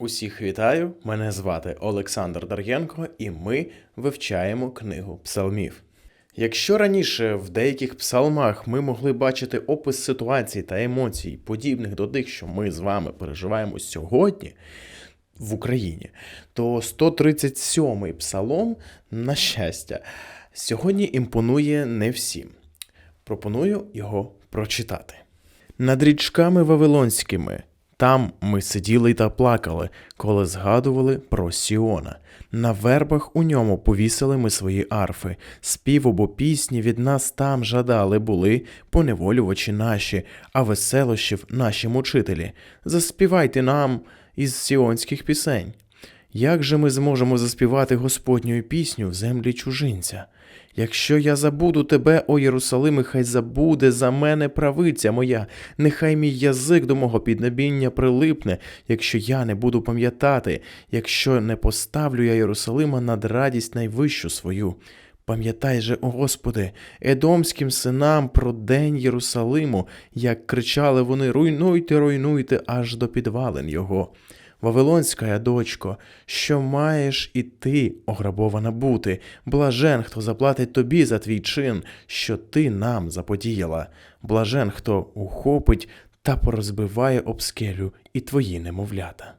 Усіх вітаю! Мене звати Олександр Дар'єнко, і ми вивчаємо книгу псалмів. Якщо раніше в деяких псалмах ми могли бачити опис ситуацій та емоцій, подібних до тих, що ми з вами переживаємо сьогодні в Україні, то 137-й псалом, на щастя, сьогодні імпонує не всім. Пропоную його прочитати. Над річками Вавилонськими там ми сиділи та плакали, коли згадували про Сіона. На вербах у ньому повісили ми свої арфи, спів або пісні від нас там жадали були, поневолювачі наші, а веселощів наші мучителі. Заспівайте нам із сіонських пісень. Як же ми зможемо заспівати Господню пісню в землі чужинця? Якщо я забуду тебе, о Єрусалиме, хай забуде за мене правиця моя, нехай мій язик до мого піднебіння прилипне, якщо я не буду пам'ятати, якщо не поставлю я Єрусалима над радість найвищу свою. Пам'ятай же, о Господи, едомським синам про день Єрусалиму, як кричали вони руйнуйте, руйнуйте аж до підвалин його. Вавилонська дочко, що маєш і ти ограбована бути, блажен, хто заплатить тобі за твій чин, що ти нам заподіяла, блажен, хто ухопить та порозбиває об скелю і твої немовлята.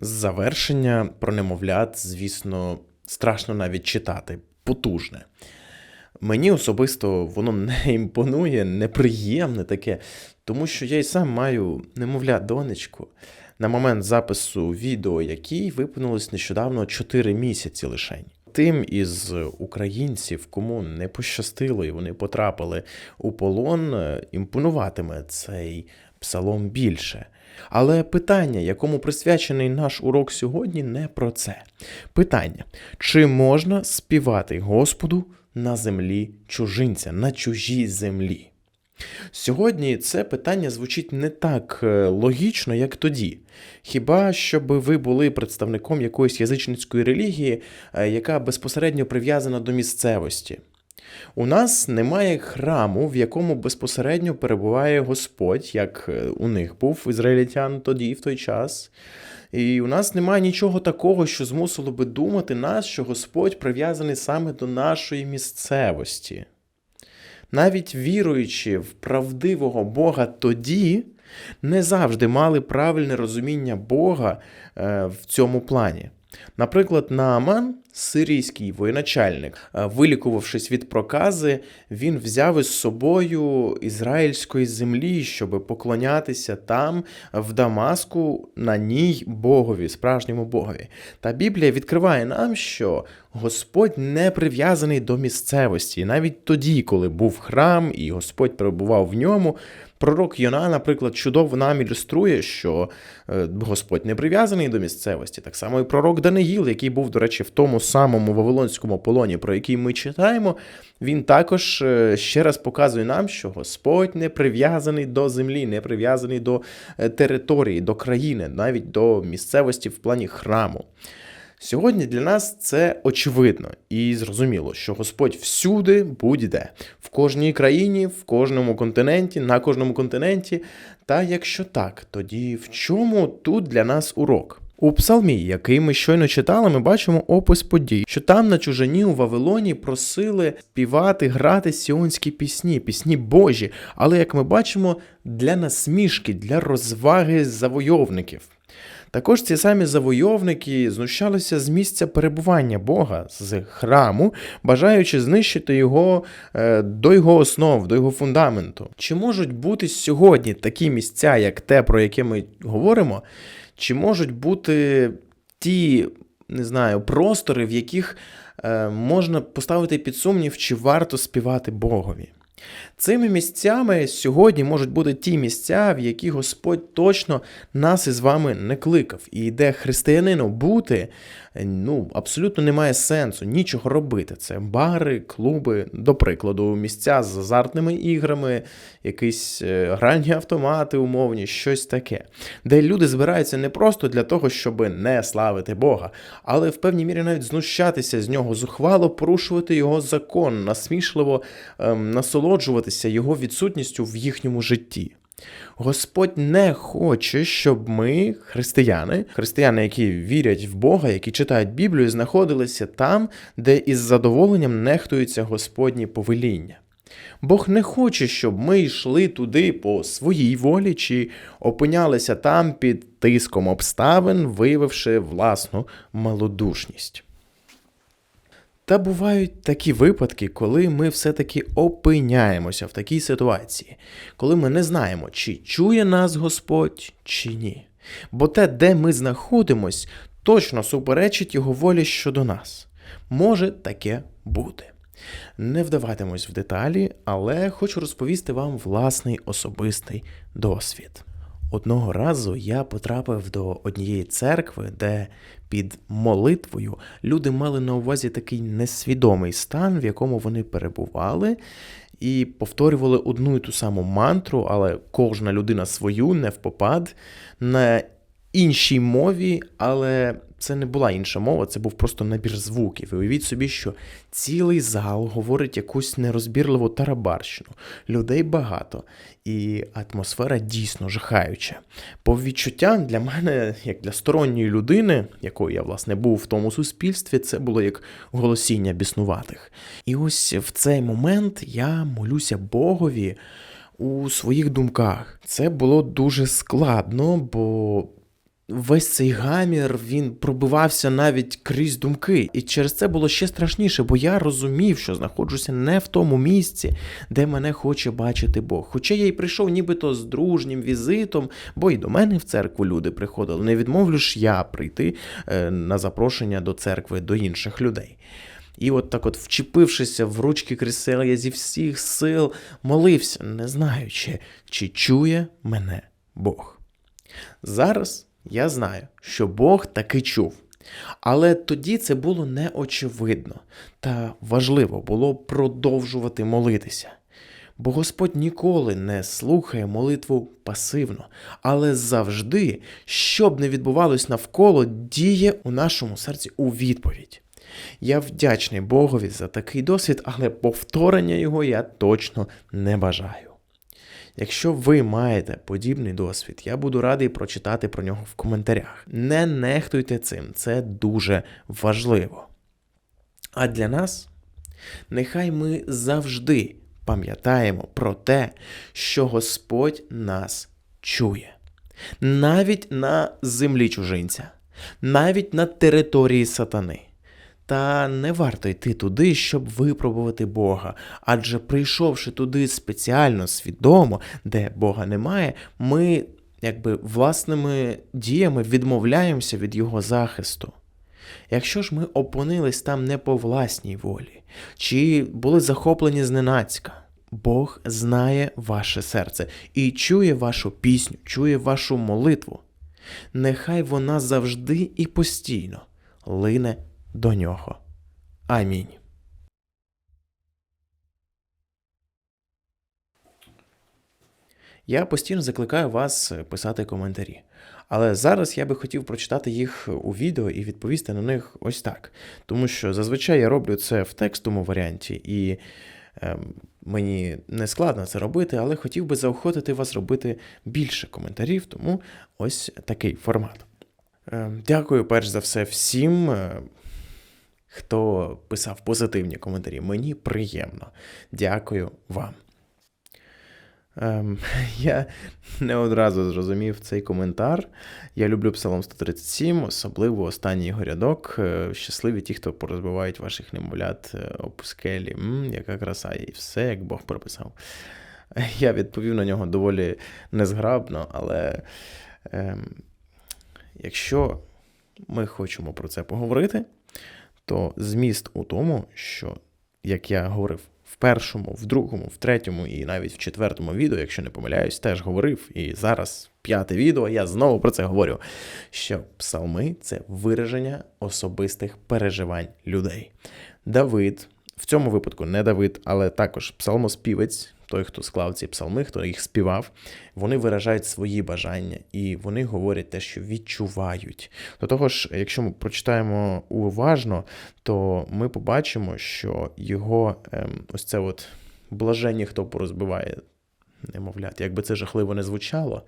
Завершення про немовлят, звісно, страшно навіть читати, потужне. Мені особисто воно не імпонує, неприємне таке, тому що я й сам маю немовля донечку на момент запису відео, якій виповнилось нещодавно 4 місяці лишень. Тим із українців, кому не пощастило і вони потрапили у полон, е, імпонуватиме цей псалом більше. Але питання, якому присвячений наш урок сьогодні, не про це. Питання: чи можна співати Господу на землі чужинця, на чужій землі? Сьогодні це питання звучить не так е, логічно, як тоді. Хіба щоб ви були представником якоїсь язичницької релігії, е, яка безпосередньо прив'язана до місцевості? У нас немає храму, в якому безпосередньо перебуває Господь, як е, у них був ізраїльтян тоді, в той час. І у нас немає нічого такого, що змусило би думати нас, що Господь прив'язаний саме до нашої місцевості. Навіть віруючи в правдивого Бога тоді, не завжди мали правильне розуміння Бога е, в цьому плані. Наприклад, Нааман, сирійський воєначальник, е, вилікувавшись від прокази, він взяв із собою ізраїльської землі, щоб поклонятися там, в Дамаску, на ній Богові, справжньому Богові. Та Біблія відкриває нам, що Господь не прив'язаний до місцевості. Навіть тоді, коли був храм і Господь перебував в ньому, Пророк Йона, наприклад, чудово нам ілюструє, що е, Господь не прив'язаний до місцевості. Так само і пророк Даниїл, який був, до речі, в тому самому Вавилонському полоні, про який ми читаємо, він також е, ще раз показує нам, що Господь не прив'язаний до землі, не прив'язаний до е, території, до країни, навіть до місцевості в плані храму. Сьогодні для нас це очевидно і зрозуміло, що Господь всюди будь-де, в кожній країні, в кожному континенті, на кожному континенті. Та якщо так, тоді в чому тут для нас урок? У псалмі, який ми щойно читали, ми бачимо опис подій, що там на чужині у Вавилоні просили співати, грати сіонські пісні, пісні Божі, але як ми бачимо, для насмішки, для розваги завойовників. Також ці самі завойовники знущалися з місця перебування Бога з храму, бажаючи знищити його е, до його основ, до його фундаменту. Чи можуть бути сьогодні такі місця, як те, про яке ми говоримо, чи можуть бути ті, не знаю, простори, в яких е, можна поставити під сумнів, чи варто співати Богові? Цими місцями сьогодні можуть бути ті місця, в які Господь точно нас із вами не кликав, і де християнину бути ну, абсолютно немає сенсу нічого робити. Це бари, клуби, до прикладу, місця з азартними іграми, якісь е, гральні автомати, умовні, щось таке, де люди збираються не просто для того, щоб не славити Бога, але в певній мірі навіть знущатися з нього, зухвало порушувати його закон, насмішливо ем, насолоджуватися його відсутністю в їхньому житті. Господь не хоче, щоб ми, християни, християни, які вірять в Бога, які читають Біблію, знаходилися там, де із задоволенням нехтуються Господні повеління. Бог не хоче, щоб ми йшли туди по своїй волі чи опинялися там під тиском обставин, виявивши власну малодушність. Та бувають такі випадки, коли ми все-таки опиняємося в такій ситуації, коли ми не знаємо, чи чує нас Господь, чи ні. Бо те, де ми знаходимось, точно суперечить Його волі щодо нас. Може таке бути. Не вдаватимось в деталі, але хочу розповісти вам власний особистий досвід. Одного разу я потрапив до однієї церкви, де під молитвою люди мали на увазі такий несвідомий стан, в якому вони перебували, і повторювали одну і ту саму мантру, але кожна людина свою не впопад на іншій мові, але це не була інша мова, це був просто набір звуків. І уявіть собі, що цілий зал говорить якусь нерозбірливу тарабарщину, людей багато, і атмосфера дійсно жахаюча. По відчуттям для мене, як для сторонньої людини, якою я власне був в тому суспільстві, це було як голосіння біснуватих. І ось в цей момент я молюся Богові. У своїх думках це було дуже складно, бо Весь цей гамір він пробивався навіть крізь думки, і через це було ще страшніше, бо я розумів, що знаходжуся не в тому місці, де мене хоче бачити Бог. Хоча я й прийшов нібито з дружнім візитом, бо й до мене в церкву люди приходили. Не відмовлю ж я прийти е, на запрошення до церкви до інших людей. І от так, от, вчепившися в ручки крісел, я зі всіх сил молився, не знаючи, чи чує мене Бог. Зараз. Я знаю, що Бог таки чув. Але тоді це було неочевидно та важливо було продовжувати молитися. Бо Господь ніколи не слухає молитву пасивно, але завжди, що б не відбувалось навколо, діє у нашому серці у відповідь. Я вдячний Богові за такий досвід, але повторення його я точно не бажаю. Якщо ви маєте подібний досвід, я буду радий прочитати про нього в коментарях. Не нехтуйте цим, це дуже важливо. А для нас нехай ми завжди пам'ятаємо про те, що Господь нас чує. Навіть на землі чужинця, навіть на території сатани. Та не варто йти туди, щоб випробувати Бога. Адже прийшовши туди спеціально, свідомо, де Бога немає, ми якби власними діями відмовляємося від Його захисту. Якщо ж ми опинились там не по власній волі, чи були захоплені зненацька, Бог знає ваше серце і чує вашу пісню, чує вашу молитву. Нехай вона завжди і постійно лине до нього. Амінь. Я постійно закликаю вас писати коментарі. Але зараз я би хотів прочитати їх у відео і відповісти на них ось так. Тому що зазвичай я роблю це в текстовому варіанті, і е, мені не складно це робити, але хотів би заохотити вас робити більше коментарів, тому ось такий формат. Е, дякую перш за все всім. Хто писав позитивні коментарі. Мені приємно. Дякую вам. Ем, Я не одразу зрозумів цей коментар. Я люблю Псалом 137, особливо останній його рядок. Е, щасливі ті, хто порозбивають ваших немовлят е, об скелі. М, Яка краса, і все, як Бог прописав. Я відповів на нього доволі незграбно, але ем, якщо ми хочемо про це поговорити, то зміст у тому, що, як я говорив в першому, в другому, в третьому і навіть в четвертому відео, якщо не помиляюсь, теж говорив. І зараз п'яте відео, я знову про це говорю. Що псалми це вираження особистих переживань людей. Давид, в цьому випадку не Давид, але також псалмоспівець, той, хто склав ці псалми, хто їх співав, вони виражають свої бажання і вони говорять те, що відчувають. До того ж, якщо ми прочитаємо уважно, то ми побачимо, що його ем, ось це от блаження, хто порозбиває немовлят. Якби це жахливо не звучало,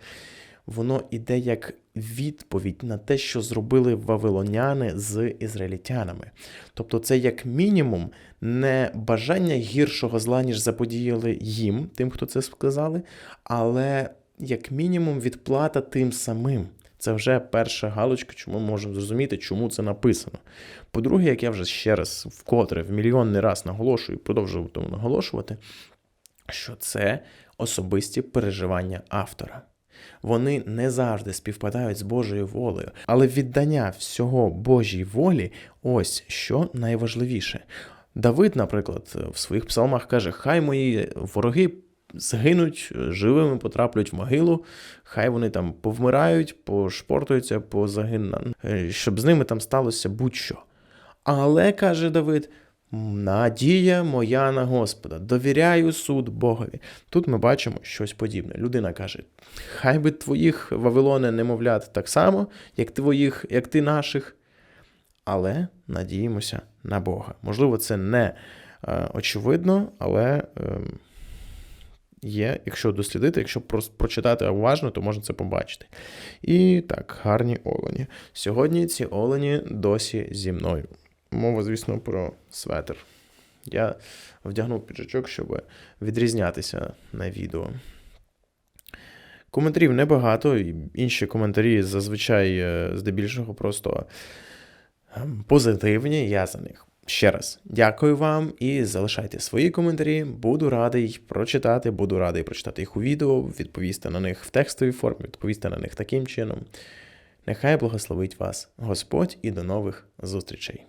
воно іде як відповідь на те, що зробили вавилоняни з ізраїльтянами. Тобто, це як мінімум не бажання гіршого зла, ніж заподіяли їм, тим, хто це сказали, але як мінімум відплата тим самим. Це вже перша галочка, чому ми можемо зрозуміти, чому це написано. По-друге, як я вже ще раз вкотре в мільйонний раз наголошую продовжую тому наголошувати, що це особисті переживання автора. Вони не завжди співпадають з Божою волею, але віддання всього Божій волі ось що найважливіше. Давид, наприклад, в своїх псалмах каже: Хай мої вороги згинуть, живими потраплять в могилу, хай вони там повмирають, пошпортуються, позагинуть, щоб з ними там сталося будь-що. Але, каже Давид, надія моя на Господа, довіряю суд Богові. Тут ми бачимо щось подібне. Людина каже: хай би твоїх Вавилони немовлят так само, як твоїх, як ти наших, але надіємося на Бога. Можливо, це не е, очевидно, але. Е, Є, якщо дослідити, якщо прочитати уважно, то можна це побачити. І так, гарні олені. Сьогодні ці олені досі зі мною. Мова, звісно, про светр. Я вдягнув піджачок, щоб відрізнятися на відео. Коментарів небагато, інші коментарі зазвичай е, здебільшого просто ем, позитивні. Я за них ще раз дякую вам і залишайте свої коментарі. Буду радий прочитати, буду радий прочитати їх у відео, відповісти на них в текстовій формі, відповісти на них таким чином. Нехай благословить вас Господь і до нових зустрічей.